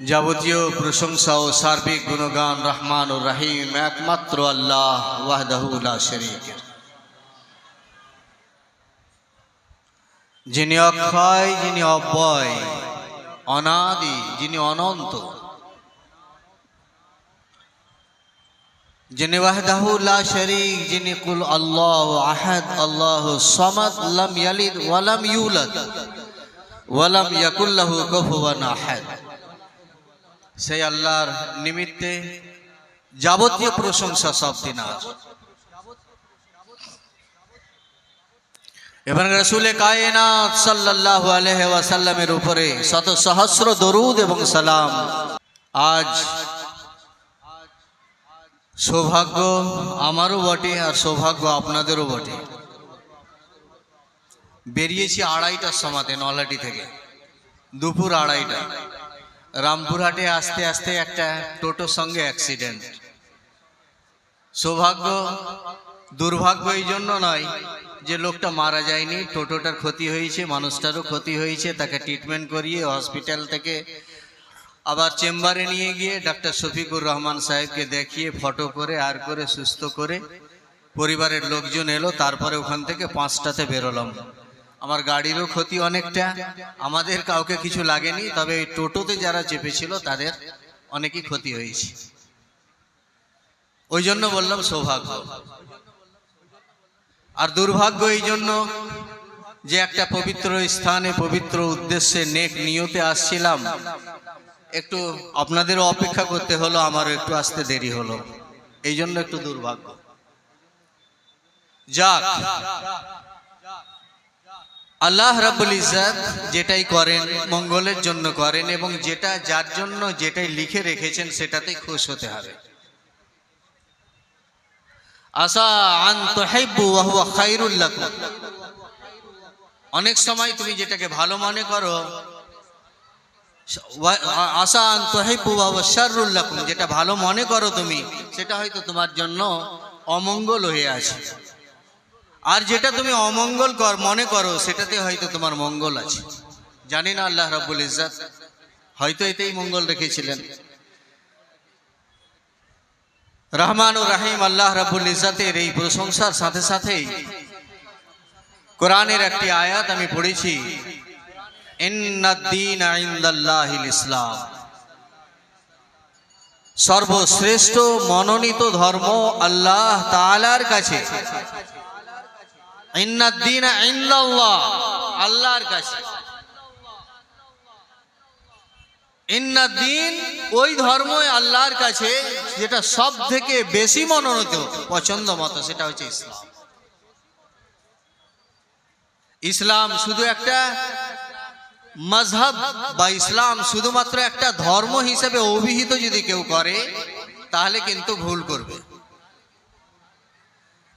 যাবতীয় প্রশংসা ও সার্বিক গুণগান রহমান ও রাহিম একমাত্র আল্লাহ ওয়াহদাহুল্লাহ শরীকের যিনি অক্ষয়, যিনি অব্যয়, অনাদি, যিনি অনন্ত, যিনি ওয়াহদাহুল্লাহ শরীক, যিনি কুল আল্লাহ আহাদ, আল্লাহ সমাদ, লাম ইয়ালিদ ওয়ালাম ইউলাদ ওয়ালাম ইয়াকুল্লাহু কুফুয়ান আহাদ। সেই আল্লাহর নিমিত্তে যাবতীয় প্রশংসা সব দিনার এবং রসুলে কায়নাত সাল্লাল্লাহু আলাইহি ওয়াসাল্লামের উপরে শত সহস্র দরুদ এবং সালাম। আজ সৌভাগ্য আমারও বটে আর সৌভাগ্য আপনাদেরও বটে। বেরিয়েছি আড়াইটার সমাতে নলাটি থেকে। দুপুর আড়াইটা রামপুরহাটে আসতে আসতে একটা টোটোর সঙ্গে অ্যাক্সিডেন্ট সৌভাগ্য, দুর্ভাগ্য এই জন্য নয় যে লোকটা মারা যায়নি। টোটোটার ক্ষতি হয়েছে, মানুষটারও ক্ষতি হয়েছে, তাকে ট্রিটমেন্ট করিয়ে হসপিটাল থেকে আবার চেম্বারে নিয়ে গিয়ে ডাক্তার শফিকুর রহমান সাহেবকে দেখিয়ে ফটো করে, আর করে, সুস্থ করে পরিবারের লোকজন এলো, তারপরে ওখান থেকে পাঁচটাতে বেরোলাম। আমার গাড়িরও ক্ষতি অনেকটা। আমাদের কাউকে কিছু লাগেনি, তবে টোটোতে যারা চেপেছিল, তাদের অনেকই ক্ষতি হয়েছে। ওই জন্য বললাম সৌভাগ্য। আর দুর্ভাগ্য এই জন্য যে একটা পবিত্র স্থানে, পবিত্র উদ্দেশ্যে নেক নিয়তে আসছিলাম। একটু আপনাদেরও অপেক্ষা করতে হলো, আমারও একটু আসতে দেরি হলো। এই জন্য একটু দুর্ভাগ্য। যাক আল্লাহ রাব্বুল ইজ্জাত যেটাই করেন, মঙ্গলের জন্য করেন এবং যেটা যার জন্য যেটাই লিখে রেখেছেন সেটাতেই খুশ হতে হবে। অনেক সময় তুমি যেটাকে ভালো মনে করো আশা শাররুল যেটা ভালো মনে করো তুমি, সেটা হয়তো তোমার জন্য অমঙ্গল হয়ে আছে। আর যেটা তুমি অমঙ্গল কর, মনে করো, সেটাতে হয়তো তোমার মঙ্গল আছে। জানি না আল্লাহ রাব্বুল ইজ্জাত, হয়তো এতেই মঙ্গল রেখেছিলেন। রহমান ও রাহিম আল্লাহ রাব্বুল ইজ্জাতের এই প্রশংসার সাথে সাথেই কোরআনের একটি আয়াত আমি পড়েছি ইসলাম। সর্বশ্রেষ্ঠ মনোনীত ধর্ম আল্লাহ তালার কাছে। আল্লাহর কাছে। ইন্নাদ্দীন ওই ধর্মই আল্লাহর কাছে যেটা সব থেকে বেশি মনোনীত, পছন্দ মতো, সেটা হচ্ছে ইসলাম। ইসলাম শুধু একটা মজহব বা ইসলাম শুধুমাত্র একটা ধর্ম হিসেবে অভিহিত যদি কেউ করে, তাহলে কিন্তু ভুল করবে।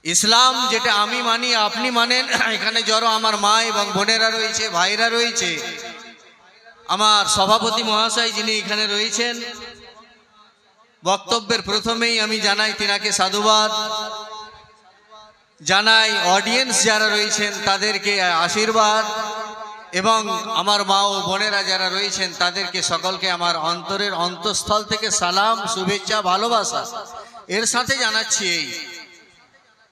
ইসলাম যেটা আমি মানি, আপনি মানেন, এখানে জড়ো আমার মা এবং বোনেরা রয়েছে, ভাইরা রয়েছে, আমার সভাপতি মহাশয় যিনি এখানে রয়েছেন, বক্তব্যের প্রথমেই আমি জানাই তিনাকে সাধুবাদ, জানাই অডিয়েন্স যারা রয়েছেন তাদেরকে আশীর্বাদ, এবং আমার মা ও বোনেরা যারা রয়েছেন তাদেরকে সকলকে আমার অন্তরের অন্তঃস্থল থেকে সালাম, শুভেচ্ছা, ভালোবাসা। এর সাথে জানাচ্ছি এই।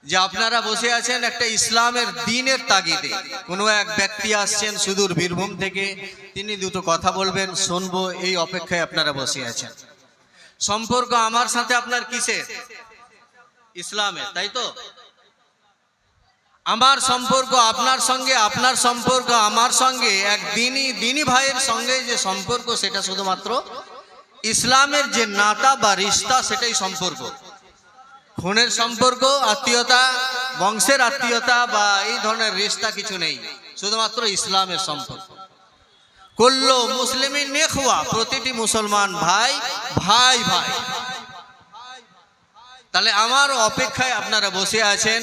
যে আপনারা বসে আছেন একটা ইসলামের দিনের তাগিদে। কোনো এক ব্যক্তি আসছেন সুদূর বীরভূম থেকে, তিনি দুটো কথা বলবেন, শুনব, এই অপেক্ষায় আপনারা বসে আছেন। সম্পর্ক আমার সাথে আপনার কিসের? ইসলামের, তাই তো? আমার সম্পর্ক আপনার সঙ্গে, আপনার সম্পর্ক আমার সঙ্গে, এক দিনই দিনী ভাইয়ের সঙ্গে যে সম্পর্ক, সেটা শুধুমাত্র ইসলামের যে নাতা বা রিস্তা সেটাই সম্পর্ক। খুনের সম্পর্ক, আত্মীয়তা, বংশের আত্মীয়তা বা এই ধরনের রিস্তা কিছু নেই। শুধুমাত্র ইসলামের সম্পর্ক। করল মুসলিম প্রতিটি মুসলমান ভাই ভাই ভাই। তাহলে আমার অপেক্ষায় আপনারা বসে আছেন।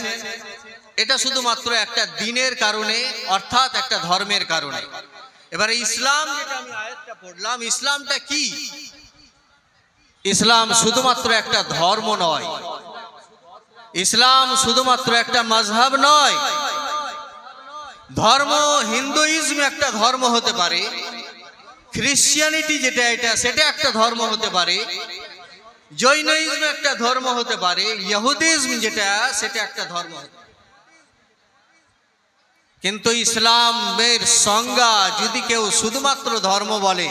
এটা শুধুমাত্র একটা দিনের কারণে, অর্থাৎ একটা ধর্মের কারণে। এবারে ইসলাম পড়লাম, ইসলামটা কি? ইসলাম শুধুমাত্র একটা ধর্ম নয় ইসলাম শুধুমাত্র একটা মাঝহাব নয়। ধর্ম হিন্দুইজম একটা ধর্ম হতে পারে। খ্রিশ্চিয়ানিটি যেটা এটা, সেটা একটা ধর্ম হতে পারে। জৈনইজম একটা ধর্ম হতে পারে। ইহুদিজম যেটা, সেটা একটা ধর্ম হতে পারে। কিন্তু ইসলামের সংজ্ঞা যদি কেউ শুধুমাত্র ধর্ম বলে,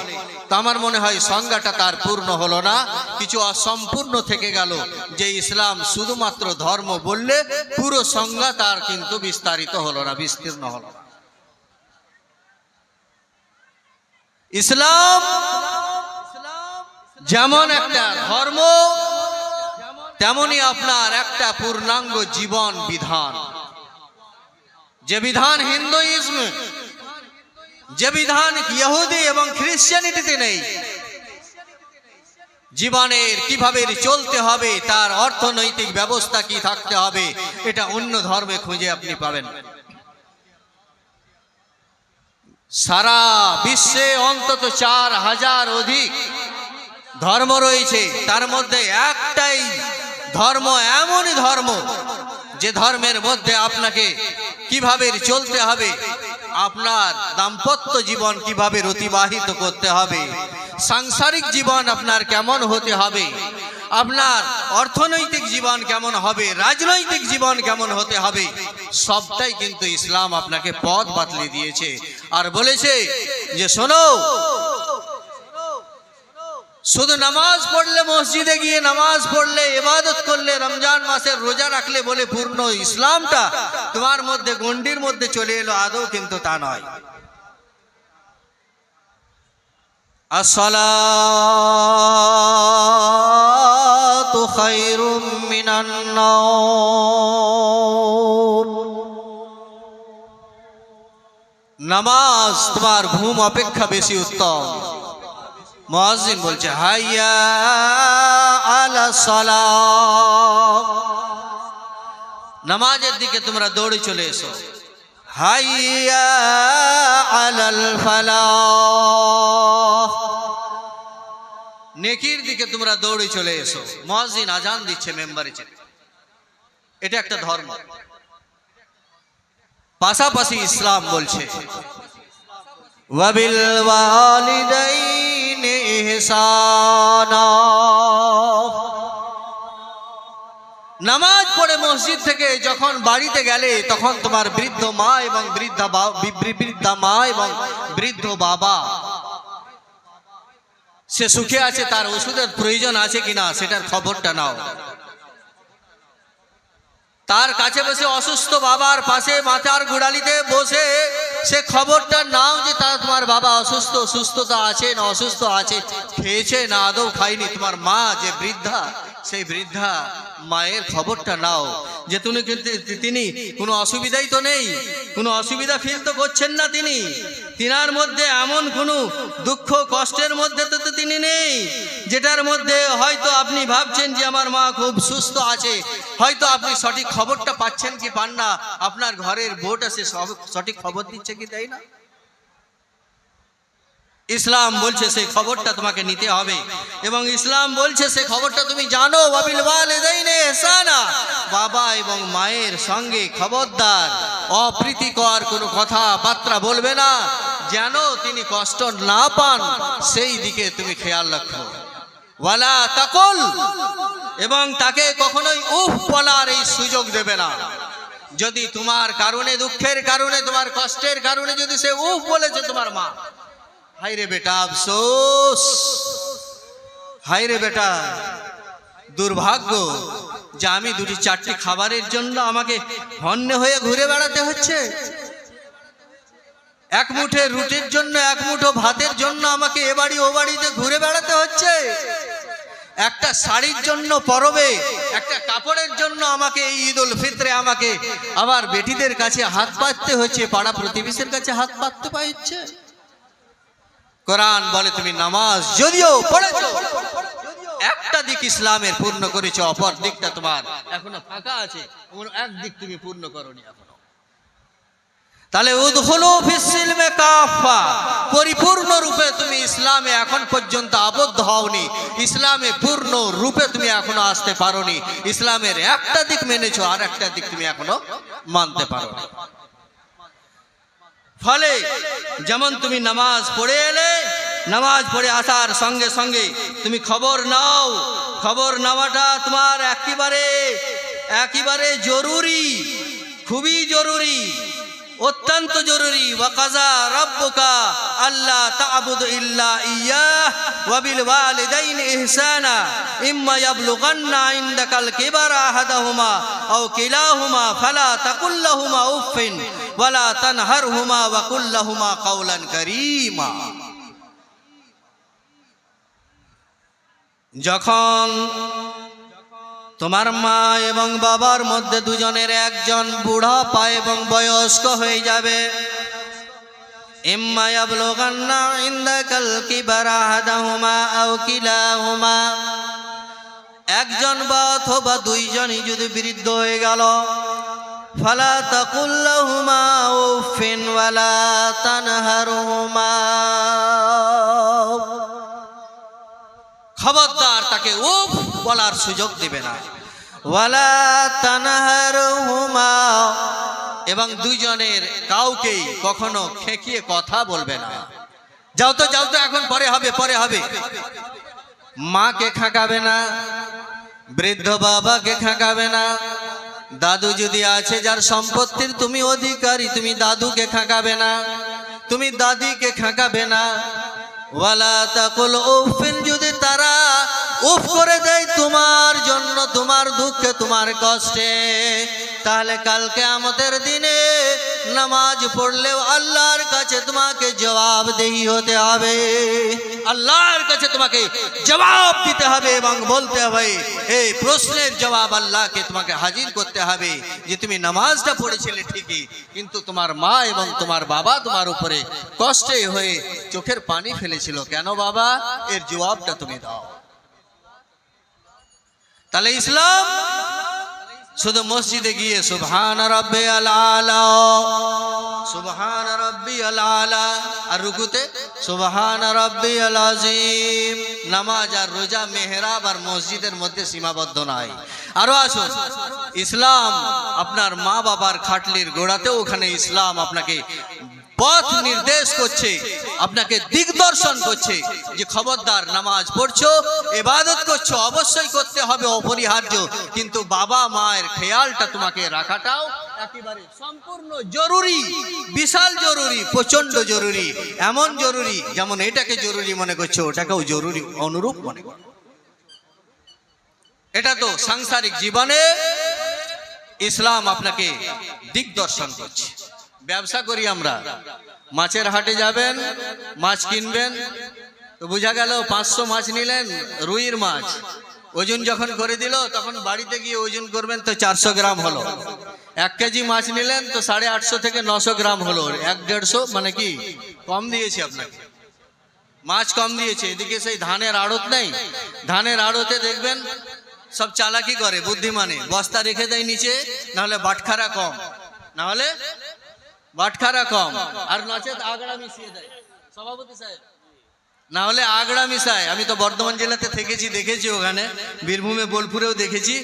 তো আমার মনে হয় সংজ্ঞাটা তার পূর্ণ হলো না, কিছু অসম্পূর্ণ থেকে গেল যে ইসলাম শুধুমাত্র ধর্ম বললে পুরো সংজ্ঞা তার কিন্তু বিস্তারিত হলো না, বিস্তীর্ণ হলো ইসলাম যেমন একটা ধর্ম, তেমনি আপনার একটা পূর্ণাঙ্গ জীবন বিধান। যে বিধান হিন্দুইজম, যে বিধান ইহুদি এবং খ্রিস্টানিটিতে নেই, জীবনের কীভাবে চলতে হবে, তার অর্থনৈতিক ব্যবস্থা কি থাকতে হবে, এটা অন্য ধর্মে খুঁজে আপনি পাবেন। সারা বিশ্বে অন্তত চার হাজার অধিক ধর্ম রয়েছে, তার মধ্যে একটাই ধর্ম, এমনই ধর্ম যে ধর্মের মধ্যে আপনাকে কীভাবে চলতে হবে, আপনার দাম্পত্য জীবন কীভাবে অতিবাহিত করতে হবে, সাংসারিক জীবন আপনার কেমন হতে হবে, আপনার অর্থনৈতিক জীবন কেমন হবে, রাজনৈতিক জীবন কেমন হতে হবে, সবটাই কিন্তু ইসলাম আপনাকে পথ বাতলে দিয়েছে। আর বলেছে যে, শোনো শুধু নামাজ পড়লে মসজিদে গিয়ে নামাজ পড়লে, ইবাদত করলে, রমজান মাসের রোজা রাখলে বলে পূর্ণ ইসলামটা, তোমার মধ্যে গন্ডির মধ্যে চলে এলো, আদৌ কিন্তু তা নয়। আসসালাতু নামাজ তোমার ঘুম অপেক্ষা বেশি উত্তম। মুয়াজ্জিন বলছে, হাইয়া আলা সালাহ নামাজের দিকে তোমরা দৌড়ে চলে এসো। হাইয়া আলাল ফালাহ। নেকির দিকে তোমরা দৌড়ে চলে এসো। মুয়াজ্জিন আজান দিচ্ছে মেম্বারে চেয়ে এটা একটা ধর্ম। পাশাপাশি ইসলাম বলছে, ওয়াবিল ওয়ালিদাইনি নামাজ পড়ে মসজিদ থেকে যখন বাড়িতে গেলে, তখন তোমার বৃদ্ধ মা এবং বৃদ্ধা বৃদ্ধা মা এবং বৃদ্ধ বাবা। সে সুখে আছে, তার ওষুধের প্রয়োজন আছে কিনা, সেটার খবরটা নাও। তার কাছে বসে অসুস্থ বাবার পাশে মাথার গুড়ালিতে বসে সে খবরটা নাও যে তা তোমার বাবা অসুস্থ সুস্থতা আছে না অসুস্থ আছে। খেয়েছে না, আদৌ খাইনি তোমার মা যে বৃদ্ধা সেই বৃদ্ধা মায়ের খবরটা নাও যে তুমি কিন্তু তিনি কোনো অসুবিধাই তো নেই, কোনো অসুবিধা ফিল তো করছেন না তিনি। তিনার মধ্যে এমন কোনো দুঃখ কষ্টের মধ্যে তো তিনি নেই, যেটার মধ্যে হয়তো আপনি ভাবছেন যে আমার মা খুব সুস্থ আছে, হয়তো আপনি সঠিক খবরটা পাচ্ছেন কি পান না, আপনার ঘরের বোট আছে সঠিক খবর দিচ্ছে কি তাই না? ইসলাম বলছে সেই খবরটা তোমাকে নিতে হবে। এবং ইসলাম বলছে সেই খবরটা তুমি জানো বাবা এবং মায়ের সঙ্গে খবরদার, অপ্রীতিকর কোনো কথা বার্তা বলবে না। যেন তিনি কষ্ট না পান, সেই দিকে তুমি খেয়াল রাখো। ওয়ালা তাকল, এবং তাকে কখনোই উফ বলার এই সুযোগ দেবে না। যদি তোমার কারণে, দুঃখের কারণে, তোমার কষ্টের কারণে যদি সে উফ বলেছে তোমার মা হাই রে বেটা, আফসোস। হাই রে বেটা, দুর্ভাগ্য যে আমি দুটি চারটি খাবারের জন্য আমাকে হন্যে হয়ে ঘুরে বেড়াতে হচ্ছে। এক মুঠে রুটির জন্য, এক মুঠো ভাতের জন্য আমাকে এ বাড়ি ও বাড়িতে ঘুরে বেড়াতে হচ্ছে। একটা শাড়ির জন্য পরবে, একটা কাপড়ের জন্য আমাকে এই ঈদ উল ফিতরে আমাকে আবার বেটিদের কাছে হাত পাততে হচ্ছে, পাড়া প্রতিবেশীর কাছে হাত পাততে পারছে। কোরআন বলে তুমি নামাজ যদিও পড়েছো, একটা দিক ইসলামের পূর্ণ করেছ, অপর দিকটা তোমার এখনও ফাঁকা আছে এক দিক তুমি পূর্ণ করনি এখনও। তাহলে উদহুলু ফিসিলমে কাফা পরিপূর্ণ রূপে তুমি ইসলামে এখন পর্যন্ত আবদ্ধ হওনি, ইসলামে পূর্ণ রূপে তুমি এখনও আসতে পারোনি, ইসলামের একটা দিক মেনেছো আর একটা দিক তুমি এখনও মানতে পারোনি। ফলে যেমন তুমি নামাজ পড়ে এলে, নামাজ পড়ে আসার সঙ্গে সঙ্গে তুমি খবর নাও। খবর নেওয়াটা তোমার একেবারে একেবারে জরুরি, খুবই জরুরি, অত্যন্ত জরুরি। ওয়াকাজা রব্বুকা আল্লাহ তা'বুদু ইল্লা ইয়াহ ওয়া বিল ওয়ালিদাইনি ইহসানা ইম্মা ইয়াবলুগান্না ইনদাকাল আহাদাহুমা আও কিলাহুমা ফালা তাকুল লাহুমা ওয়ালা তানহারহুমা ওয়া কুল লাহুমা কাওলান যখন তোমার মা এবং বাবার মধ্যে দুজনের একজন বুড়া পা এবং বয়স্ক হয়ে যাবে ইম্মা ইয়াবলুগান্না ইনদাকাল কিবারা আহাদাহুমা আও কিলাহুমা একজন বা অথবা দুইজনই যদি বৃদ্ধ হয়ে গেল, ফালা তাকুল্লাহুমা উফিন ওয়ালা তানহারহুমা। খবরদার তাকে উফ বলার সুযোগ দিবে না। ওয়ালা তানহারহুমা এবং দুইজনের কাউকেই কখনো খেকিয়ে কথা বলবে না। যাও তো যাও তো, এখন পরে হবে পরে হবে। মাকে খাকাবে না, বৃদ্ধ বাবাকে খাকাবে না। দাদু যদি আছে যার সম্পত্তির তুমি অধিকারী, তুমি দাদুকে খাকাবে না, তুমি দাদিকে খাকাবে না। ওয়ালা তাকুল উফিন যদি তারা উফ করে দেয় তোমার জন্য, তোমার দুঃখে, তোমার কষ্টে তাহলে কালকে আমাদের দিনে নামাজ পড়লেও আল্লাহর কাছে তোমাকে জবাবদেহি হতে হবে। আল্লাহর কাছে তোমাকে জবাব দিতে হবে এবং বলতে হবে, এই প্রশ্নের জবাব আল্লাহকে তোমাকে হাজির করতে হবে যে তুমি নামাজটা পড়েছিলে ঠিকই, কিন্তু তোমার মা এবং তোমার বাবা তোমার উপরে কষ্টে হয়ে চোখের পানি ফেলেছিল। কেন বাবা? এর জবাবটা তুমি দাও। তাহলে ইসলাম শুধু মসজিদে গিয়ে সুবহান রব্বে আলা সুবহান রব্বি আলা আর রুকুতে সুবহান রব্বি আজিম নামাজ আর রোজা, মেহরাব আর মসজিদের মধ্যে সীমাবদ্ধ নাই। আরও আসুন, ইসলাম আপনার মা বাবার খাটলির গোড়াতেও ওখানে ইসলাম আপনাকে পথ নির্দেশ করছে, আপনাকে দিগদর্শন করছে যে খবরদার নামাজ পড়ছো এবাদত করছ, অবশ্যই করতে হবে অপরিহার্য। কিন্তু বাবা মায়ের খেয়ালটা তোমাকে রাখাটাও সম্পূর্ণ জরুরি, বিশাল জরুরি প্রচণ্ড জরুরি, এমন জরুরি যেমন এটাকে জরুরি মনে করছ, ওটাকেও জরুরি অনুরূপ মনে করো। এটা তো সাংসারিক জীবনে ইসলাম আপনাকে দিগদর্শন করছে। ব্যবসা করি আমরা। মাছের হাটে যাবেন, মাছ কিনবেন, তো বোঝা গেল পাঁচশো মাছ নিলেন, রুইর মাছ। ওজন যখন করে দিল, তখন বাড়িতে গিয়ে ওজন করবেন তো চারশো গ্রাম হলো। এক কেজি মাছ নিলেন তো সাড়ে আটশো থেকে নশো গ্রাম হলো। এক দেড়শো মানে কি? কম দিয়েছি আপনাকে। মাছ কম দিয়েছে, এদিকে সেই ধানের আড়ত নেই। ধানের আড়তে দেখবেন সব চালাকি করে, বুদ্ধিমানে। বস্তা রেখে দেয় নিচে, নাহলে বাটখারা কম। নাহলে বাটখারা কম আর নচেত আগড়া মিশিয়ে দেয়। সভাপতি সাহেব। না হলে আগড়া মিশায়। আমি তো বর্ধমান জেলাতে থেকেছি, দেখেছি ওখানে। বীরভূমে, বোলপুরেও দেখেছি।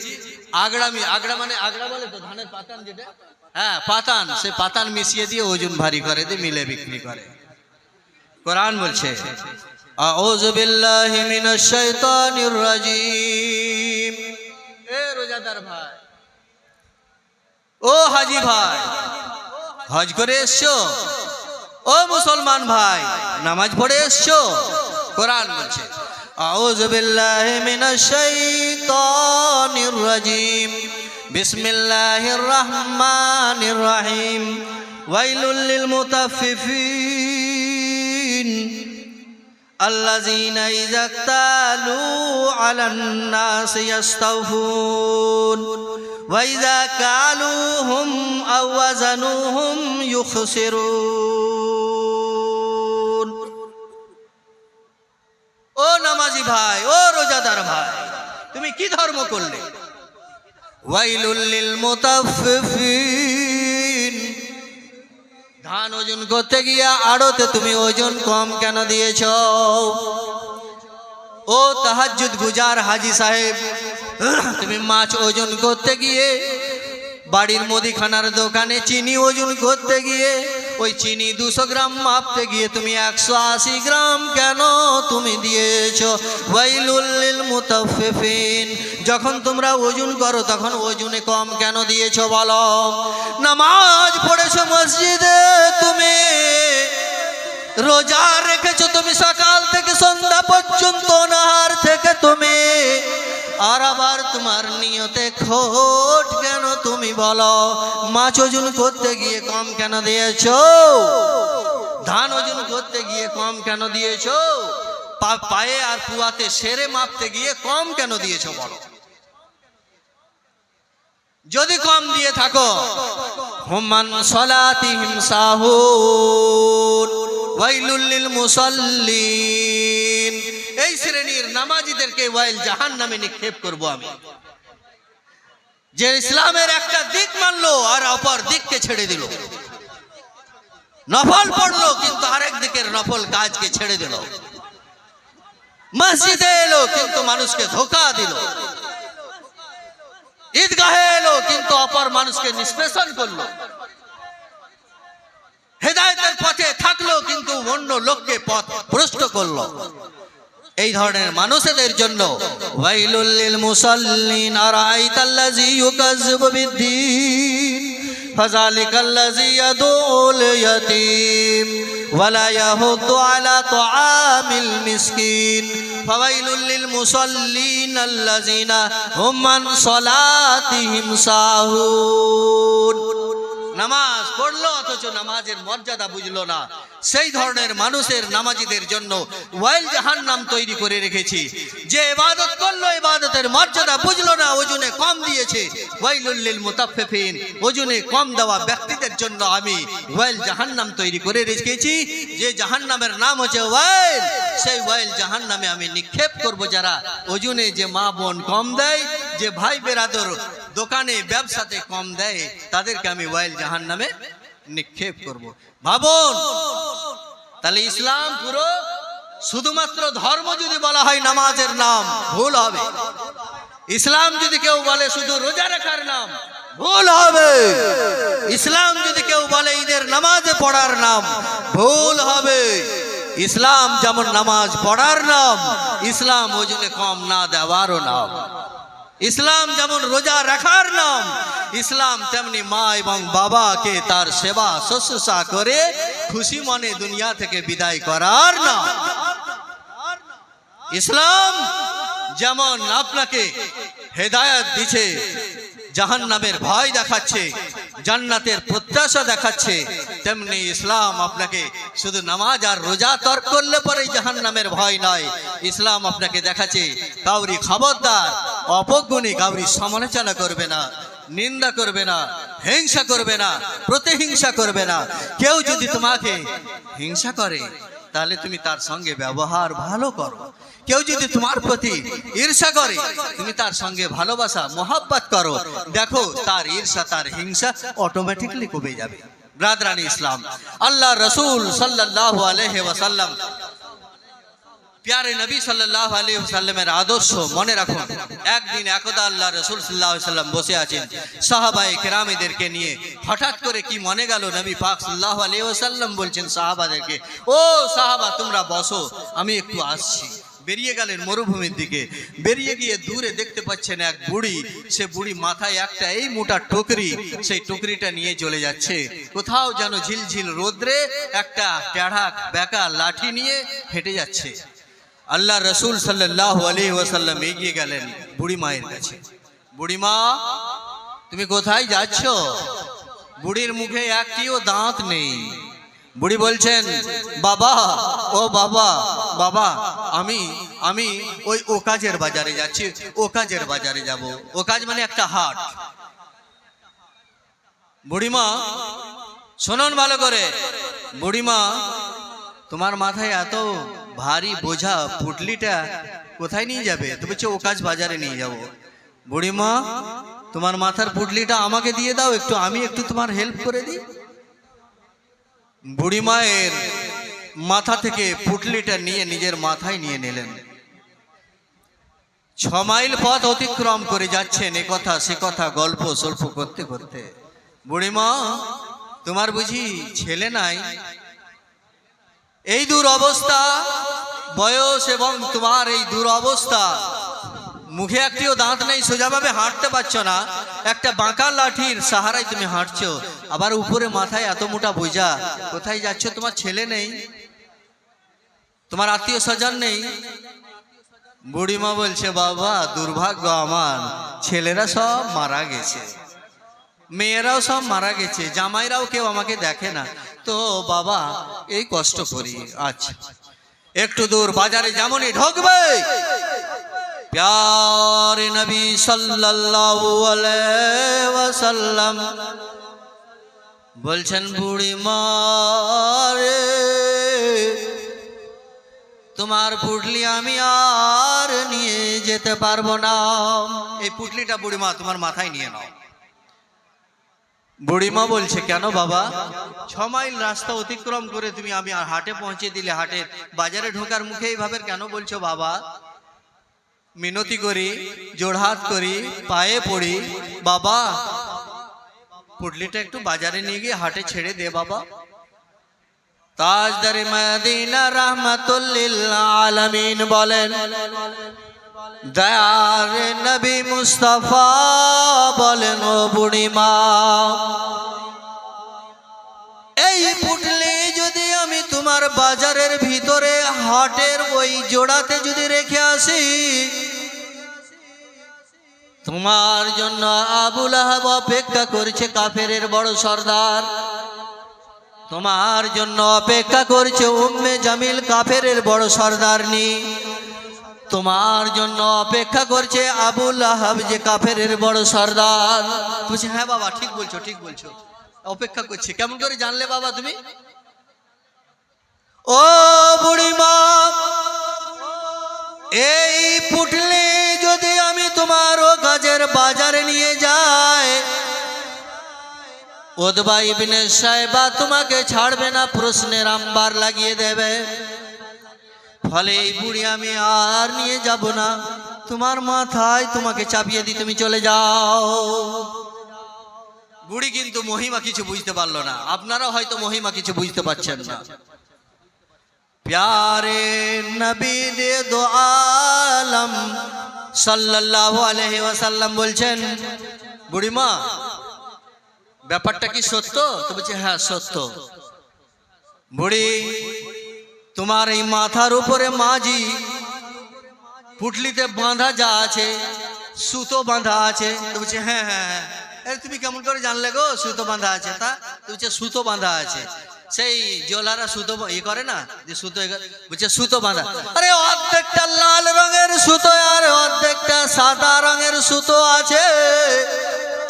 আগড়া আগড়া মানে আগড়া বলে তো, ধানের পাতান যেটা? হ্যাঁ পাতান। সে পাতান মিশিয়ে দিয়ে ওজন ভারী করে দিয়ে মিলে বিক্রি করে। কোরআন বলছে, আউযু বিল্লাহি মিনাশ শাইতানির রাজিম। এ রোজাদার ভাই। ও হাজি ভাই। হজ করে এসছো? ও মুসলমান ভাই, নামাজ পড়ে এসছো? কোরআন বলছে বিসমিল্লাহির রহমানির রহিম, ওয়াইলুল লিল মুতাফফিফিন। الذين إذا اكتالوا على الناس يستوفون وإذا كالوهم أو وزنوهم يخسرون ও নামাজি ভাই ও রোজাদার ভাই তুমি কি ধর্ম করলে ওয়াইলুল লিল মুতাফফিফিন ধান ওজন করতে গিয়া আড়তে তুমি ওজন কম কেন দিয়েছ? ও তাহাজ্জুদ গুজার হাজি সাহেব, তুমি মাছ ওজন করতে গিয়ে বাড়ির মুদিখানার দোকানে চিনি ওজন করতে গিয়ে ওই চিনি দুশো গ্রাম মাপতে গিয়ে তুমি একশো আশি গ্রাম কেন তুমি দিয়েছ? ওয়াইলুল্লিল মুতাফফিফিন। যখন তোমরা ওজন করো, তখন ওজনে কম কেন দিয়েছ বলো? নামাজ পড়েছো মসজিদে, তুমি রোজা রেখেছো তুমি সকাল থেকে সন্ধ্যা পর্যন্ত নাহার থেকে তুমি। আর আবার তোমার নিয়তে খোট কেন তুমি বলো? মাছ ওজন করতে গিয়ে কম কেন দিয়েছ? ধান ওজন করতে গিয়ে কম কেন দিয়েছ? পায়ে আর পুয়াতে সেরে মাপতে গিয়ে কম কেন দিয়েছ বলো? যদি কম দিয়ে থাকো হুমান সলাতিহিম সাহুন, ওয়াইলুল এই শ্রেণির নামাজিদেরকে ওয়াইল জাহান নামে নিক্ষেপ করব আমি। যে ইসলামের একটা দিক মানলো আর অপর দিককে ছেড়ে দিল। নফল পড়ল, কিন্তু আরেক দিকের নফল কাজকে ছেড়ে দিল। মসজিদে এলো, কিন্তু মানুষকে ধোকা দিল। ঈদগাহে এলো, কিন্তু অপর মানুষকে নিষ্পেষণ করল। হেদায়তের পথে থাকল, কিন্তু অন্য লোককে পথ ভ্রষ্ট করল। এই ধরনের মানুষদের জন্য ওয়াইলুল লিল আর আইতাল্লাজি ইউকাযযিবু বিদ্দীন। فذلك الذي يدعو اليتيم ولا يهد على طعام المسكين فويل للمصلين الذين هم عن صلاتهم ساهون নামাজ পড়ল, অথচ নামাজের মর্যাদা বুঝলো না। সেই ধরনের মানুষের নামাজিদের জন্য ওয়াইল জাহান নাম তৈরি করে রেখেছি। যে ইবাদত করল, ইবাদতের মর্যাদা বুঝলো না, ওজনে কম দিয়েছে। ওয়াইলুল্লিল মুতাফেফিন ওজনে কম দেওয়া ব্যক্তিদের জন্য আমি ওয়াইল জাহান্নাম তৈরি করে রেখেছি। যে জাহান্নামের নাম হচ্ছে ওয়াইল, সেই ওয়াইল জাহান্নামে আমি নিক্ষেপ করব যারা ওজনে যে মা বোন কম দেয়, যে ভাই বেরাদর দোকানে, ব্যবসাতে কম দেয়, তাদেরকে আমি ওয়াইল জাহান নামে নিক্ষেপ করব। ভাবুন, তাহলে ইসলাম পুরো শুধুমাত্র ধর্ম যদি বলা হয় নামাজের নাম, ভুল হবে। ইসলাম যদি কেউ বলে শুধু রোজা রাখার নাম ভুল হবে। ইসলাম যদি কেউ বলে ঈদের নামাজে পড়ার নাম, ভুল হবে। ইসলাম যেমন নামাজ পড়ার নাম, ইসলাম ওজনে কম না দেওয়ারও নাম। ইসলাম যেমন রোজা রাখার নাম, ইসলাম তেমনি মা এবং বাবাকে তার সেবা, শুশ্রূষা করে খুশি মনে দুনিয়া থেকে বিদায় করার নাম। ইসলাম যেমন আপনাকে হেদায়ত দিছে জাহান নামের ভয় দেখাচ্ছে, জান্নাতের প্রত্যাশা দেখাচ্ছে, তেমনি ইসলাম আপনাকে শুধু নামাজ আর রোজা তর্ক করলে পরেই জাহান নামের ভয় নয়। ইসলাম আপনাকে দেখাচ্ছে, কাউরি খবরদার, অপগুণী কাউরি সমালোচনা করবে না, নিন্দা করবে না, হিংসা করবে না, প্রতিহিংসা করবে না। কেউ যদি তোমাকে হিংসা করে, তাহলে তুমি তার সঙ্গে ব্যবহার ভালো করো। কেউ যদি তোমার প্রতি ঈর্ষা করে, তুমি তার সঙ্গে ভালোবাসা, মোহাব্বত করো, দেখো তার ঈর্ষা, তার হিংসা অটোমেটিকলি কমে যাবে। ব্রাদরানি ইসলাম, আল্লাহ রসুল সাল্লাহ আলহে ওয়াসাল্লাম, প্যারে নবী সাল্লাহ আলী সাল্লামের আদর্শ মনে রাখুন, একদিন একদা আল্লাহ রসুল সাল্লাহ সাল্লাম বসে আছেন সাহাবাই কেরামিদেরকে নিয়ে হঠাৎ করে কি মনে গেল, নবী পাক সাল্লাহ আলী সাল্লাম বলছেন সাহাবাদেরকে, ও সাহাবা, তোমরা বসো, আমি একটু আসছি। বেরিয়ে গেলেন মরুভূমির দিকে। বেরিয়ে গিয়ে দূরে দেখতে পাচ্ছেন এক বুড়ি। সে বুড়ি মাথায় একটা এই মোটা টুকরি, সেই টুকরিটা নিয়ে চলে যাচ্ছে। কোথাও যেন ঝিলঝিল রোদ্রে একটা টেढ़া বেকা লাঠি নিয়ে হেঁটে যাচ্ছে। আল্লাহ রসুল সাল্লাহ আলী ওয়াসাল্লাম এগিয়ে গেলেন বুড়ি মায়ের কাছে। বুড়ি মা, তুমি কোথায় যাচ্ছ? বুড়ির মুখে একটিও দাঁত নেই। বুড়ি বলছেন, বাবা, ও বাবা বাবা, আমি আমি ওই ও কাজের বাজারে যাচ্ছি ও কাজের বাজারে যাব। ও কাজ মানে একটা হাট। বুড়িমা, শোনন ভালো করে, বুড়িমা, তোমার মাথায় এত ভারী বোঝা পুটলিটা কোথায় নিয়ে যাবে? তুমি বলছো ও কাজ বাজারে নিয়ে যাব। বুড়িমা, তোমার মাথার পুটলিটা আমাকে দিয়ে দাও, একটু আমি একটু তোমার হেল্প করে দিই। বুড়িমায়ের মাথা থেকে পুটলিটা নিয়ে নিজের মাথায় নিয়ে নিলেন। ছ মাইল পথ অতিক্রম করে যাচ্ছেন এ কথা, সে কথা গল্প সল্প করতে করতে। বুড়িমা, তোমার বুঝি ছেলে নাই? এই দূর অবস্থা বয়স এবং তোমার এই দূর অবস্থা মুখে একটিও দাঁত নেই, সোজাভাবে হাঁটতে পারছ না। একটা বাঁকা লাঠির সাহারায় তুমি হাঁটছো। আবার উপরে মাথায় এত মোটা বোঝা। কোথায় যাচ্ছ? তোমার ছেলে নেই। তোমার আত্মীয় স্বজন নেই। বুড়িমা বলছে, বাবা, দুর্ভাগ্য আমার। ছেলেরা সব মারা গেছে। মেয়েরাও সব মারা গেছে। জামাইরাও কেউ আমাকে দেখে না। তো বাবা, এই কষ্ট করি। আচ্ছা। একটু দূর, বাজারে যেমনই ঢুকবে। প্যারে নবী সাল্লাল্লাহু আলাইহি ওয়াসাল্লাম বলছেন বুড়ি মারে তোমার পুটলি আমি আর নিয়ে যেতে পারব না এই পুটলিটা বুড়িমা তোমার মাথায় নিয়ে নাও। বুড়িমা বলছে কেন বাবা? ছ মাইল রাস্তা অতিক্রম করে তুমি আমি আর হাটে পৌঁছে দিলে হাটে বাজারে ঢোকার মুখে এইভাবে কেন বলছো বাবা? মিনতি করি জোড়হাত করি, পায়ে পড়ি, বাবা। পুটলিটা একটু বাজারে নিয়ে গিয়ে হাটে ছেড়ে দে, বাবা। তাজদার মদিনা রহমাতুল্লিল আলামিন বলেন, দয়ার নবী মুস্তাফা বলেন, ও বুড়িমা, এই তোমার বাজারের ভিতরে হাটের ওই জোড়াতে যদি রেখে আসি, তোমার জন্য আবুল আহাব অপেক্ষা করছে কাফেরের বড় সর্দার। তোমার জন্য অপেক্ষা করছে উম্মে জামিল কাফেরের বড় সর্দারনি। তোমার জন্য অপেক্ষা করছে আবুল আহাব যে কাফেরের বড় সর্দার। বলছে হ্যাঁ বাবা, ঠিক বলছো ঠিক বলছো। অপেক্ষা করছে। কেমন করে জানলে বাবা তুমি? ও বুড়িমা, এই পুটলি যদি আমি তোমার ও গাছের বাজারে নিয়ে যাই ওদবা ইবনে সাহেবা তোমাকে ছাড়বে না, প্রশ্নের আম্বার লাগিয়ে দেবে। ফলে এই বুড়ি আমি আর নিয়ে যাব না, তোমার মাথায় তোমাকে চাপিয়ে দিয়ে তুমি চলে যাও। বুড়ি কিন্তু মহিমা কিছু বুঝতে পারল না আপনারা হয়তো মহিমা কিছু বুঝতে পারছেন না। প্যারে নবী দে দো আলম সাল্লাল্লাহু আলাইহি ওয়াসাল্লাম বলছেন বুড়িমা ব্যাপারটা কি সত্য? তো বলছে হ্যাঁ সত্য। বুড়ি, তোমার এই মাথার উপরে মাঝি পুটলিতে বাঁধা যা আছে, সুতো বাঁধা আছে। তো বলছে হ্যাঁ হ্যাঁ হ্যাঁ। আরে তুমি কেমন করে জানলে গো, সুতো বাঁধা আছে তা? তো বলছে, সুতো বাঁধা আছে। সেই জোলারা সুতো ই করে না? যে সুতো বলছে সুতো বাঁধা। আরে অর্ধেকটা লাল রঙের সুতো আর অর্ধেকটা সাদা রঙের সুতো আছে।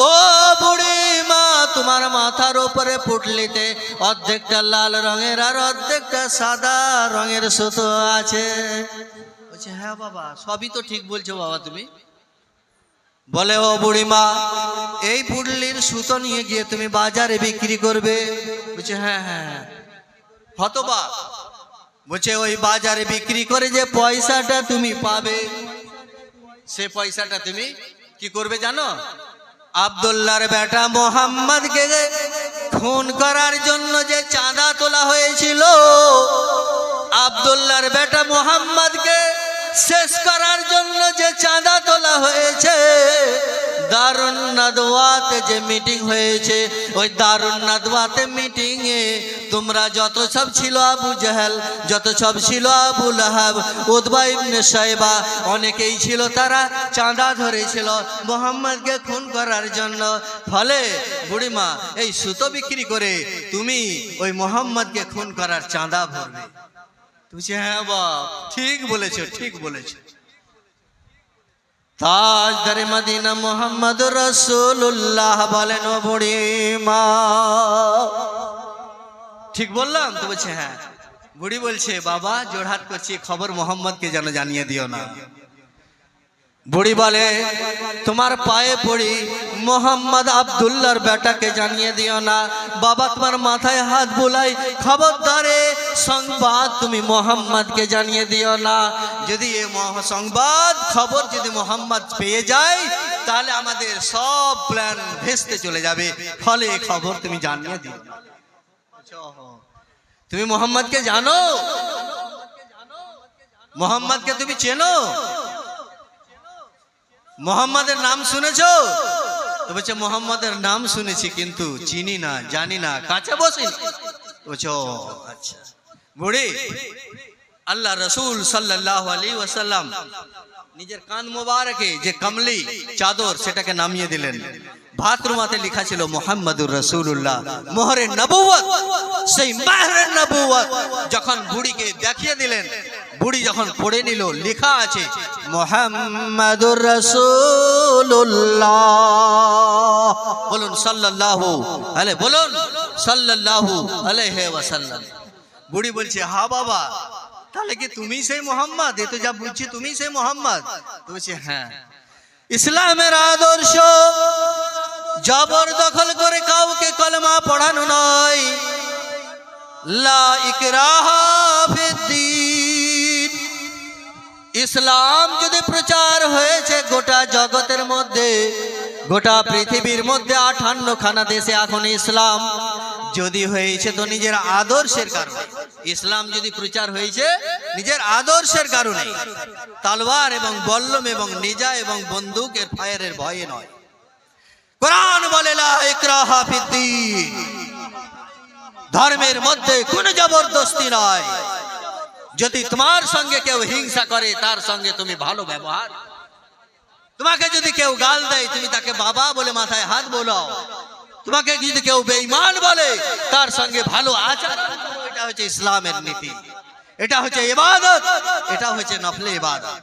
ও বুড়ি মা তোমার মাথার উপরে পুটলিতে অর্ধেকটা লাল রঙের আর অর্ধেকটা সাদা রঙের সুতো আছে। বলছে হ্যাঁ বাবা, সবই তো ঠিক বলছো বাবা তুমি। বলে, ও বুড়িমা, এই পুটলির সুতো নিয়ে গিয়ে তুমি বাজারে বিক্রি করবে বলছে হ্যাঁ হ্যাঁ হ্যাঁ। হতবা, বলছে, ওই বাজারে বিক্রি করে যে পয়সাটা তুমি পাবে, সে পয়সাটা তুমি কি করবে জানো আবদুল্লার বেটা মোহাম্মদকে খুন করার জন্য যে চাঁদা তোলা হয়েছিল আবদুল্লার বেটা মোহাম্মদকে শেষ করার জন্য যে চাঁদা তোলা হয়েছে দারুণ নাদওয়াতে যে মিটিং হয়েছে, ওই দারুণ নাদওয়াতে মিটিংয়ে তোমরা যত সব ছিল আবু জাহেল, যত সব ছিল আবু লাহাব উদ্বা ইবনে সাহেবা অনেকেই ছিল তারা চাঁদা ধরেছিল মোহাম্মদকে খুন করার জন্য। ফলে বুড়িমা, এই সুতো বিক্রি করে তুমি ওই মোহাম্মদকে খুন করার চাঁদা ভরবে। বলছি, হ্যাঁ বাপ ঠিক বলেছ ঠিক বলেছ। তাজদারে মদিনা মোহাম্মদ রসুল্লাহ বলেন বুড়ি মা। ঠিক বললাম? তো বলছে হ্যাঁ। বুড়ি বলছে বাবা জোড়হাট করছি খবর মোহাম্মদকে যেন জানিয়ে দিও না। বুড়ি বলে, তোমার পায়ে পড়ি। মোহাম্মদ আবদুল্লার বেটাকে জানিয়ে দিও না। বাবা তোমার মাথায় হাত বুলাই, খবরদারে, সংবাদ তুমি মোহাম্মদকে জানিয়ে দিও না। যদি এ সংবাদ খবর যদি মোহাম্মদ পেয়ে যায়, তাহলে আমাদের সব প্ল্যান ভেস্তে চলে যাবে। ফলে খবর তুমি জানিয়ে দিও তুমি মোহাম্মদকে জানো? মোহাম্মদকে তুমি চেনো? মোহাম্মদের নাম শুনেছো? তো বলছে, মোহাম্মদের নাম শুনেছি, কিন্তু চিনি না, জানি না, কাছে বসি আচ্ছা। বুড়ি, আল্লাহ রসুল সাল্লাহ আলী ওয়াসাল্লাম নিজের কান মোবারকে, যে কমলি চাদর, সেটাকে নামিয়ে দিলেন। ভাতরুমাতে লেখা ছিল, মোহাম্মদুর রসুল্লাহ মোহরে নবুয়ত সেই মাহরে নবুয়ত যখন বুড়িকে দেখিয়ে দিলেন বুড়ি যখন পড়ে নিল লেখা আছে মোহাম্মদুর রসুল্লাহ বলুন সাল্লাল্লাহু আলে বলুন সাল্লাল্লাহু আলাইহি ওয়াসাল্লাম। বুড়ি বলছে হা বাবা তাহলে কি তুমি সেই মোহাম্মদ? এ তো যা বুঝছি তুমি সেই মোহাম্মদ? তো বলছে হ্যাঁ। ইসলামের আদর্শ জবর দখল করে কাউকে কলমা পড়ানো নয়। লা ইকরাহা ফিদ্দিন। ইসলাম যদি প্রচার হয়েছে গোটা জগতের মধ্যে, গোটা পৃথিবীর মধ্যে আঠান্ন খানা দেশে এখন ইসলাম যদি হয়েছে তো নিজের আদর্শের কারণে। ইসলাম যদি প্রচার হয়েছে নিজের আদর্শের কারণে। তালওয়ার এবং বল্লম এবং নিজা এবং বন্দুকের ফায়ারের ভয়ে নয়। কোরআন বলে ধর্মের মধ্যে কোনো জবরদস্তি নয়। যদি তোমার সঙ্গে কেউ হিংসা করে, তার সঙ্গে তুমি ভালো ব্যবহার। তোমাকে যদি কেউ গাল দেয়, তুমি তাকে বাবা বলে মাথায় হাত বোলাও। তোমাকে যদি কেউ বেঈমান বলে, তার সঙ্গে ভালো আচরণ করো। এটা হচ্ছে ইসলামের নীতি। এটা হচ্ছে ইবাদত। এটা হচ্ছে নফলে ইবাদত।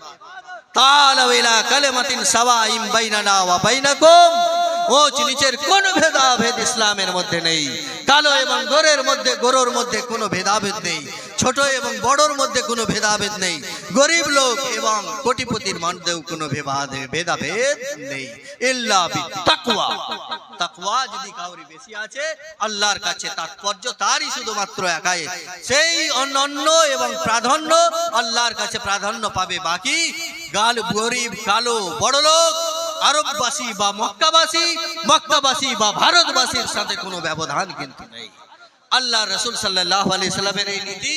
তালাও ইলা কালিমাতিন সাওয়াইম বাইনানা ওয়া বাইনাকুম। উঁচ নিচের কোন ভেদাভেদ ইসলামের মধ্যে নেই। কালো এবং গোরের মধ্যে, গোরোর মধ্যে কোনো ভেদাভেদ নেই। ছোট এবং বড়র মধ্যে কোনো ভেদাভেদ নেই। গরিব লোক এবং কোটিপতির মধ্যেও কোনো ভেদাভেদ নেই। তাকওয়া তাকওয়া যদি কাউরি বেশি আছে, আল্লাহর কাছে তাৎপর্য তারই শুধুমাত্র একাই। সেই অন্যান্য এবং প্রাধান্য আল্লাহর কাছে প্রাধান্য পাবে বাকি। গাল গরিব, কালো বড় লোক আরববাসী বা মক্কাবাসী মক্কাবাসী বা ভারতবাসীর সাথে কোনো ব্যবধান কিন্তু নেই। আল্লাহ রসুল সাল্লাহ আলি সাল্লামের এই নীতি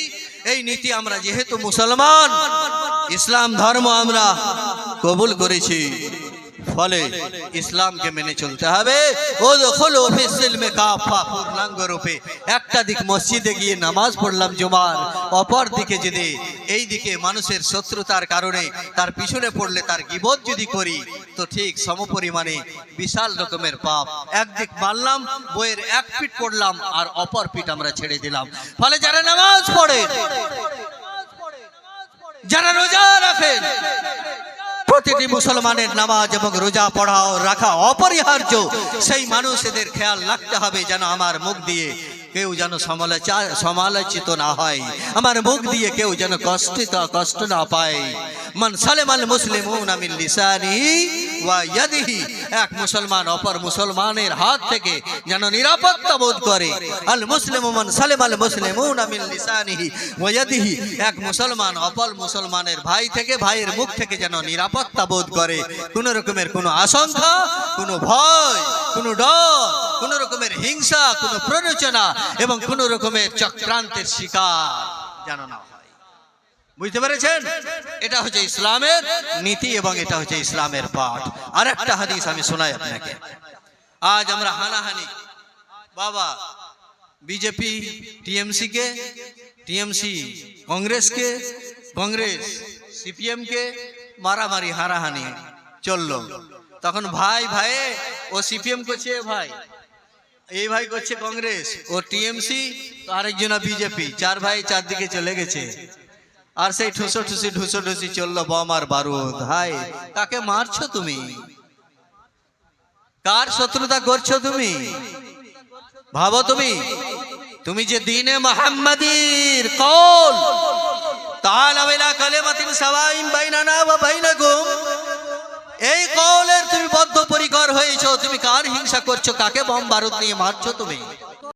এই নীতি আমরা যেহেতু মুসলমান, ইসলাম ধর্ম আমরা কবুল করেছি। ফলে ইসলামকে মেনে চলতে হবে। ও দখল অফিসিল মে কাফা পূর্ণাঙ্গ রূপে। একটা দিক মসজিদে গিয়ে নামাজ পড়লাম জুমার, অপর দিকে যদি এই দিকে মানুষের শত্রুতার কারণে তার পিছনে পড়লে তার গিবত যদি করি, তো ঠিক সমপরিমাণে বিশাল রকমের পাপ। একদিক মারলাম, বইয়ের এক পিঠ পড়লাম, আর অপর পিঠ আমরা ছেড়ে দিলাম। ফলে যারা নামাজ পড়ে, যারা রোজা রাখেন প্রতিটি মুসলমানের নামাজ এবং রোজা পড়া ও রাখা অপরিহার্য। সেই মানুষদের খেয়াল রাখতে হবে যেন আমার মুখ দিয়ে কেউ যেন সমালোচা, সমালোচিত না হয়। আমার মুখ দিয়ে কেউ যেন কষ্টিত কষ্ট না পায়। মান সালেমাল ইয়াদিহি। এক মুসলমান অপর মুসলমানের হাত থেকে যেন নিরাপত্তা বোধ করে। আল মুসলিমু মান সালেমাল মুসলিমুন মিন লিসানিহি এক মুসলমান অপর মুসলমানের ভাই থেকে ভাইয়ের মুখ থেকে যেন নিরাপত্তা বোধ করে। কোনো রকমের কোনো আশঙ্কা, কোনো ভয়, কোনো ডর, কোনো রকমের হিংসা, কোনো প্ররোচনা এবং কোনো রকমের চক্রান্তের শিকার যেন না হয়। বুঝতে পেরেছেন? এটা হচ্ছে ইসলামের নীতি এবং এটা হচ্ছে ইসলামের পাঠ। আর একটা হাদিস আমি শোনাই আপনাকে। আজ আমরা হানাহানি। বাবা, বিজেপি, টিএমসি কে? টিএমসি কংগ্রেসকে? কংগ্রেস সিপিএম কে? মারামারি, হারাহানি চলল। তখন ভাই ভাই ও সিপিএম করছে ভাই? এই ভাই করছে কংগ্রেস। ও টিএমসি আরেকজনা বিজেপি। চার ভাই চারদিকে চলে গেছে। আর সেই ঠুসো ঠুসি, ঢুসো ঢুসি চলল বম আর বারুদ। হাই কাকে মারছো তুমি? কার শত্রুতা করছ তুমি? ভাবো তুমি। তুমি যে দিনে মোহাম্মদীর কল তাআলা ইলা কালিমাতিন সাওয়াইন বাইনানা ওয়া বাইনাকুম। এই কলের তুমি বদ্ধ পরিকর হয়েছো, তুমি কার হিংসা করছ, কাকে বম বারুদ নিয়ে মারছো তুমি?